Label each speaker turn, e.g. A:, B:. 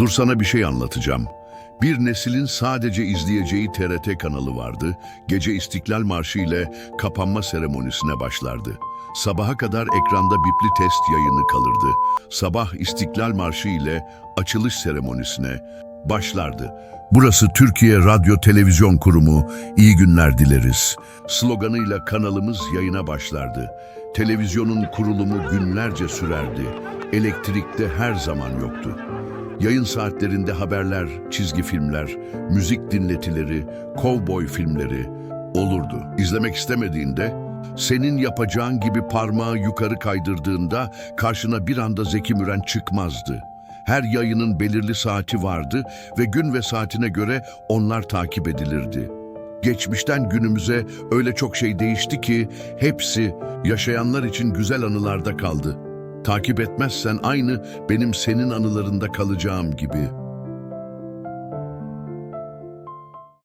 A: Dur sana bir şey anlatacağım. Bir neslin sadece izleyeceği TRT kanalı vardı. Gece İstiklal Marşı ile kapanma seremonisine başlardı. Sabaha kadar ekranda bipli test yayını kalırdı. Sabah İstiklal Marşı ile açılış seremonisine başlardı. Burası Türkiye Radyo Televizyon Kurumu, iyi günler dileriz. Sloganıyla kanalımız yayına başlardı. Televizyonun kurulumu günlerce sürerdi. Elektrikte her zaman yoktu. Yayın saatlerinde haberler, çizgi filmler, müzik dinletileri, kovboy filmleri olurdu. İzlemek istemediğinde, senin yapacağın gibi parmağı yukarı kaydırdığında karşına bir anda Zeki Müren çıkmazdı. Her yayının belirli saati vardı ve gün ve saatine göre onlar takip edilirdi. Geçmişten günümüze öyle çok şey değişti ki hepsi yaşayanlar için güzel anılarda kaldı. Takip etmezsen aynı benim senin anılarında kalacağım gibi.